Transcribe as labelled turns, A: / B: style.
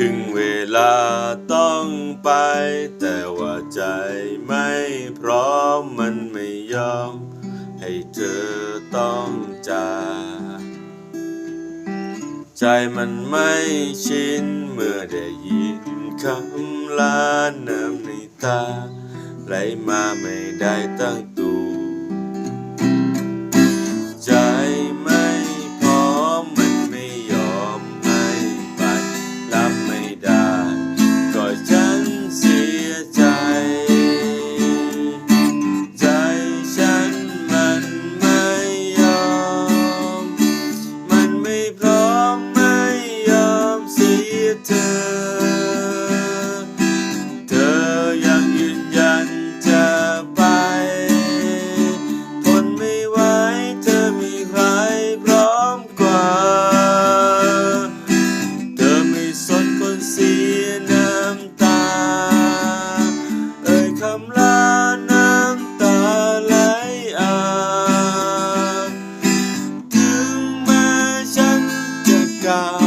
A: ถึงเวลาต้องไป แต่ว่าใจไม่พร้อมมันไม่ยอม ให้เธอต้องจากใจมันไม่ชินเมื่อได้ยินคำลาน้ำในตาไหลมาไม่ได้ตั้ง down.